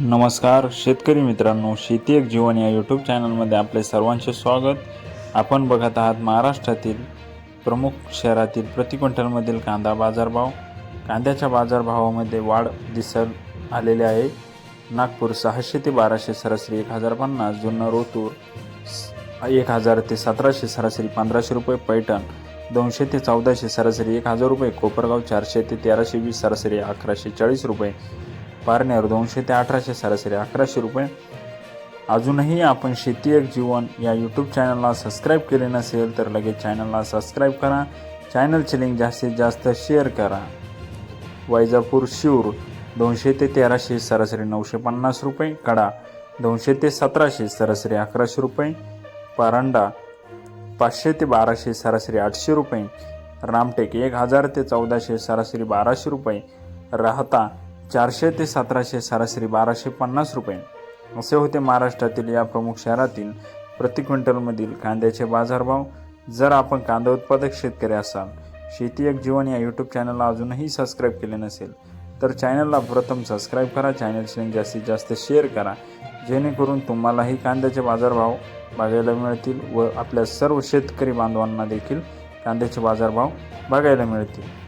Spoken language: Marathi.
नमस्कार शेतकरी मित्रांनो शेती एक जीवन या यूट्यूब चॅनलमध्ये आपले सर्वांचे स्वागत. आपण बघत आहात महाराष्ट्रातील प्रमुख शहरातील प्रति क्विंटलमधील कांदा बाजारभाव. कांद्याच्या बाजारभावामध्ये वाढ दिसत आलेली आहे. नागपूर सहाशे ते बाराशे सरासरी एक हजार पन्नास जुन्नर रोतूर एक हजार ते सतराशे सरासरी पंधराशे रुपये पैठण दोनशे ते चौदाशे सरासरी एक हजार रुपये कोपरगाव चारशे ते तेराशे वीस सरासरी अकराशे चाळीस रुपये. पारण्यावर दोनशे ते अठराशे सरासरी अकराशे रुपये. अजूनही आपण शेती एक जीवन या यूट्यूब चॅनलला सबस्क्राईब केले नसेल तर लगेच चॅनलला सबस्क्राईब करा. चॅनलची लिंक जास्तीत जास्त शेअर करा. वैजापूर शिवूर दोनशे ते तेराशे सरासरी नऊशे पन्नास रुपये. कडा दोनशे ते सतराशे सरासरी अकराशे रुपये. परांडा पाचशे ते बाराशे सरासरी आठशे रुपये. रामटेक एक हजार ते चौदाशे सरासरी बाराशे रुपये. राहता चारशे ते सतराशे सरासरी बाराशे पन्नास रुपये. असे होते महाराष्ट्रातील या प्रमुख शहरातील प्रति क्विंटलमधील कांद्याचे बाजारभाव. जर आपण कांदा उत्पादक शेतकरी असाल शेती एक जीवन या यूट्यूब चॅनलला अजूनही सबस्क्राईब केले नसेल तर चॅनलला प्रथम सबस्क्राईब करा. चॅनलची लिंक जास्तीत जास्त शेअर करा. जेणेकरून तुम्हालाही कांद्याचे बाजारभाव बघायला मिळतील व आपल्या सर्व शेतकरी बांधवांना देखील कांद्याचे बाजारभाव बघायला मिळतील.